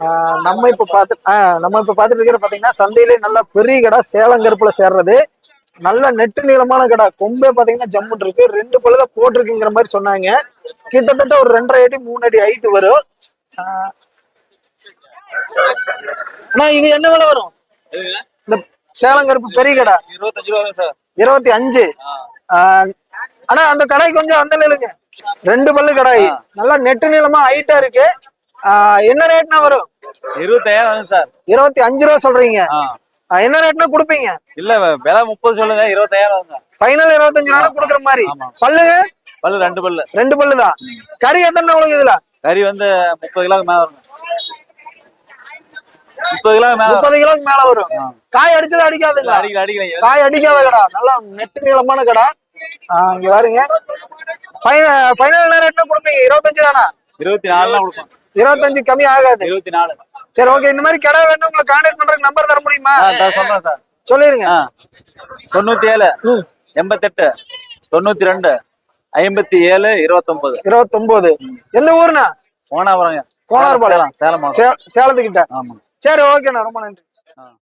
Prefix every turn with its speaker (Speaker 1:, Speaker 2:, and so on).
Speaker 1: ஆஹ் நம்ம இப்ப பாத்து ஆஹ் நம்ம இப்ப பாத்துட்டு இருக்கிற பாத்தீங்கன்னா சந்தையிலே நல்ல பெரிய கடை சேலம் கருப்புல சேர்றது. நல்ல நெட்டு நீளமான கடை. கொம்பே பாத்தீங்கன்னா ஜம்முன் இருக்கு. ரெண்டு பழுத போட்டிருக்குங்கிற மாதிரி சொன்னாங்க. கிட்டத்தட்ட ஒரு ரெண்டரை அடி மூணு அடி ஹைட் வரும். ஆஹ் அண்ணா இது என்ன விலை வரும்? இந்த சேலம் கருப்பு பெரிய கடை.
Speaker 2: இருபத்தஞ்சு ரூபா வரும் சார்.
Speaker 1: இருபத்தி அஞ்சு. ஆஹ் அண்ணா அந்த கடை கொஞ்சம் அந்த நிலுங்க ரெண்டு பல்லு கடாய். நல்லா நெட்டு நீளமா ஹைட்டா இருக்கு. என்ன ரேட்னா வரும்?
Speaker 2: இருபத்தாயிரம் வரும் சார்.
Speaker 1: இருபத்தி அஞ்சு ரூபா சொல்றீங்க. என்ன ரேட்னா கொடுப்பீங்க?
Speaker 2: இல்ல விலை முப்பது சொல்லுங்க இருபத்தாயிரம் வருங்க
Speaker 1: ஃபைனல் இருபத்தஞ்சு ரூபா கொடுக்குற மாதிரி. பல்லுங்க
Speaker 2: பல்லு? ரெண்டு பல்லு.
Speaker 1: ரெண்டு பல்லு தான் கறி எத்தனை உங்களுக்கு இதுல?
Speaker 2: கறி வந்து முப்பது கிலோக்கு மேல வருங்க முப்பது கிலோக்கு மேல வரும்
Speaker 1: முப்பது கிலோக்கு மேல வரும். காய் அடிச்சது அடிக்காதுங்களா?
Speaker 2: அடிக்கல அடிக்கல.
Speaker 1: காய் அடிக்காத கடா. நல்லா நெட்டு நீளமான கடா. இங்க பாருங்க. ஃபைனல் என்ன ரேட்னா கொடுப்பீங்க? இருபத்தஞ்சு தானா?
Speaker 2: இருபத்தி நாலு தான் கொடுப்போம்.
Speaker 1: இருபத்தஞ்சு கம்மி ஆகாது.
Speaker 2: இருபத்தி நாலு
Speaker 1: சரி ஓகே இந்த மாதிரி கடை வேணும் உங்களை கான்டாக்ட் பண்றதுக்கு நம்பர் தர முடியுமா?
Speaker 2: சொல்றேன் சார்.
Speaker 1: சொல்லிருங்க.
Speaker 2: தொண்ணூத்தி ஏழு எண்பத்தெட்டு தொண்ணூத்தி ரெண்டு ஐம்பத்தி ஏழு இருபத்தொன்பது
Speaker 1: இருபத்தொன்பது எந்த ஊருண்ணா?
Speaker 2: ஓனாபுரங்க
Speaker 1: கோனார்பாளையம்.
Speaker 2: சேலம்
Speaker 1: சேலத்துக்கிட்ட.
Speaker 2: ஆமா.
Speaker 1: சரி ஓகேண்ணா ரொம்ப நன்றி.